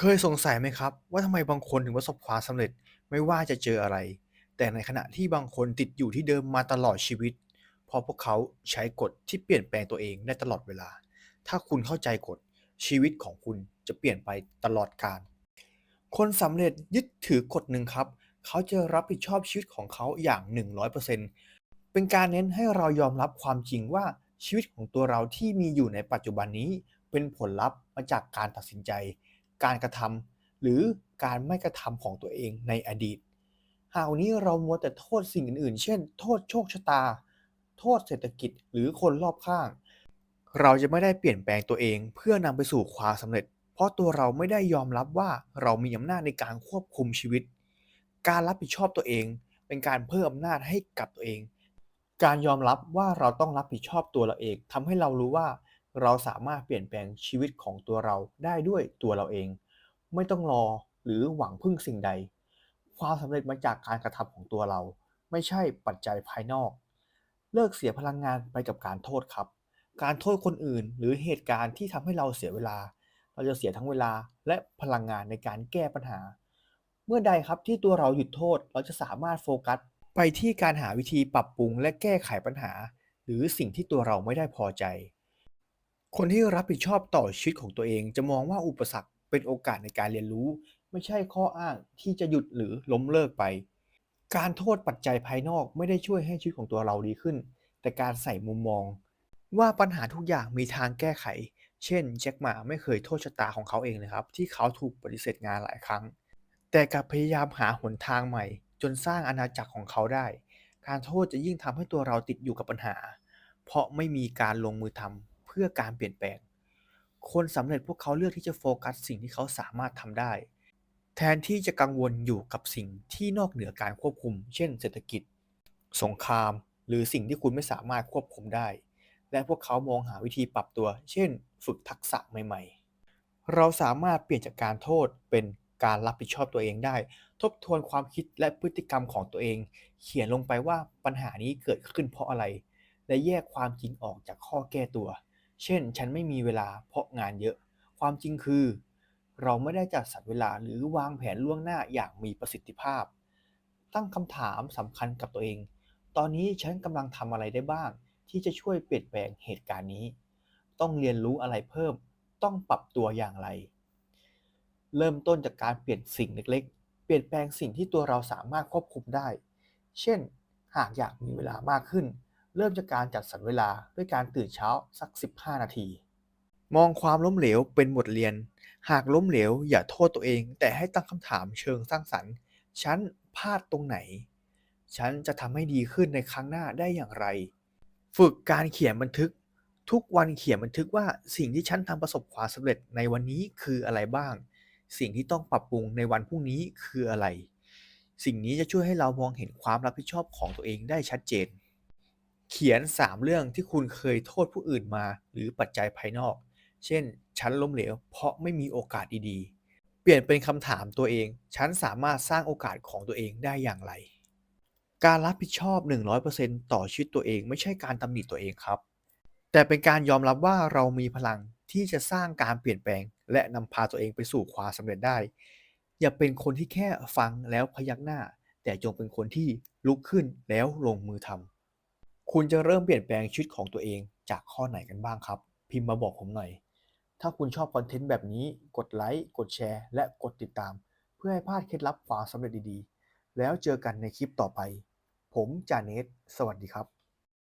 เคยสงสัยไหมครับ ว่าทำไมบางคนถึงประสบความสำเร็จไม่ว่าจะเจออะไร แต่ในขณะที่บางคนติดอยู่ที่เดิมมาตลอดชีวิต เพราะพวกเขาใช้กฎที่เปลี่ยนแปลงตัวเองได้ตลอดเวลา ถ้าคุณเข้าใจกฎชีวิตของคุณจะเปลี่ยนไปตลอดกาลคนสำเร็จยึดถือกฎหนึ่งครับ เขาจะรับผิดชอบชีวิตของเขาอย่าง 100%เป็นการเน้นให้เรายอมรับความจริงว่าชีวิตของตัวเราที่มีอยู่ในปัจจุบันนี้ เป็นผลลัพธ์มาจากการตัดสินใจ การกระทำหรือการไม่กระทำของตัวเองในอดีต หากวันนี้เรามัวแต่โทษสิ่งอื่นๆ เช่น โทษโชคชะตา โทษเศรษฐกิจหรือคนรอบข้าง เราจะไม่ได้เปลี่ยนแปลงตัวเองเพื่อนำไปสู่ความสำเร็จ เพราะตัวเราไม่ได้ยอมรับว่าเรามีอำนาจในการควบคุมชีวิต การรับผิดชอบตัวเอง เป็นการเพิ่มอำนาจให้กับตัวเอง การยอมรับว่าเราต้องรับผิดชอบตัวเราเองทำให้เรารู้ว่า เราสามารถเปลี่ยนแปลงชีวิตของตัวเราได้ด้วยตัวเราเอง ไม่ต้องรอหรือหวังพึ่งสิ่งใด ความสำเร็จมาจากการกระทำของตัวเรา ไม่ใช่ปัจจัยภายนอก เลิกเสียพลังงานไปกับการโทษครับ การโทษคนอื่นหรือเหตุการณ์ที่ทำให้เราเสียเวลา เราจะเสียทั้งเวลาและพลังงานในการแก้ปัญหา เมื่อใดครับที่ตัวเราหยุดโทษเราจะสามารถโฟกัสไปที่การหาวิธีปรับปรุงและแก้ไขปัญหา หรือสิ่งที่ตัวเราไม่ได้พอใจ คนที่รับผิดชอบต่อชีวิตของตัวเอง จะมองว่าอุปสรรคเป็นโอกาสในการเรียนรู้ ไม่ใช่ข้ออ้างที่จะหยุดหรือล้มเลิกไป การโทษปัจจัยภายนอกไม่ได้ช่วยให้ชีวิตของตัวเราดีขึ้น แต่การใส่มุมมอง ว่าปัญหาทุกอย่างมีทางแก้ไข เช่นแจ็คหมาไม่เคยโทษชะตาของเขาเองนะครับ ที่เขาถูกปฏิเสธงานหลายครั้ง แต่กลับพยายามหาหนทางใหม่ จนสร้างอาณาจักรของเขาได้ การโทษจะยิ่งทำให้ตัวเราติดอยู่กับปัญหา เพราะไม่มีการลงมือทำเพื่อการเปลี่ยนแปลง คนสำเร็จพวกเขาเลือกที่จะโฟกัสสิ่งที่เขาสามารถทำได้ แทนที่จะกังวลอยู่กับสิ่งที่นอกเหนือการควบคุม เช่น เศรษฐกิจ สงคราม หรือสิ่งที่คุณไม่สามารถควบคุมได้ และพวกเขามองหาวิธีปรับตัว เช่น ฝึกทักษะใหม่ๆ เราสามารถเปลี่ยนจากการโทษเป็นการรับผิดชอบตัวเองได้ ทบทวนความคิดและพฤติกรรมของตัวเอง เขียนลงไปว่าปัญหานี้เกิดขึ้นเพราะอะไร และแยกความจริงออกจากข้อแก้ตัว เช่น ฉันไม่มีเวลาเพราะงานเยอะ ความจริงคือ เราไม่ได้จัดสรรเวลาหรือวางแผนล่วงหน้าอย่างมีประสิทธิภาพ ตั้งคำถามสำคัญกับตัวเอง ตอนนี้ฉันกำลังทำอะไรได้บ้าง ที่จะช่วยเปลี่ยนแปลงเหตุการณ์นี้ ต้องเรียนรู้อะไรเพิ่ม ต้องปรับตัวอย่างไร เริ่มต้นจากการเปลี่ยนสิ่งเล็กๆ เปลี่ยนแปลงสิ่งที่ตัวเราสามารถควบคุมได้ เช่น หากอยากมีเวลามากขึ้น เริ่มจากการจัดสรรเวลาด้วยการตื่นเช้าสัก 15 นาที มองความล้มเหลวเป็นบทเรียน หากล้มเหลวอย่าโทษตัวเอง แต่ให้ตั้งคำถามเชิงสร้างสรรค์ ฉันพลาดตรงไหน ฉันจะทำให้ดีขึ้นในครั้งหน้าได้อย่างไร ฝึกการเขียนบันทึก ทุกวันเขียนบันทึกว่าสิ่งที่ฉันทำประสบความสำเร็จในวันนี้คืออะไรบ้าง สิ่งที่ต้องปรับปรุงในวันพรุ่งนี้คืออะไร สิ่งนี้จะช่วยให้เรามองเห็นความรับผิดชอบของตัวเองได้ชัดเจน เขียน 3 เรื่องที่คุณเคยโทษผู้อื่นมา หรือปัจจัยภายนอก เช่น ฉันล้มเหลว เพราะไม่มีโอกาสดีๆ เปลี่ยนเป็นคำถามตัวเอง ฉันสามารถสร้างโอกาสของตัวเองได้อย่างไร การรับผิดชอบ 100%ต่อชีวิตตัวเองไม่ใช่การตำหนิตัวเองครับ แต่เป็นการยอมรับว่าเรามีพลังที่จะสร้างการเปลี่ยนแปลง และนำพาตัวเองไปสู่ความสำเร็จได้ อย่าเป็นคนที่แค่ฟังแล้วพยักหน้า แต่จงเป็นคนที่ลุกขึ้นแล้วลงมือทำ คุณจะเริ่มเปลี่ยนแปลงชีวิตของตัวเองจากข้อไหนกันบ้างครับ พิมพ์มาบอกผมหน่อย ถ้าคุณชอบคอนเทนต์แบบนี้กดไลค์กดแชร์ และกดติดตาม เพื่อให้พลาดเคล็ดลับความสำเร็จดีๆ แล้วเจอกันในคลิปต่อไป ผมจาเนตสวัสดีครับ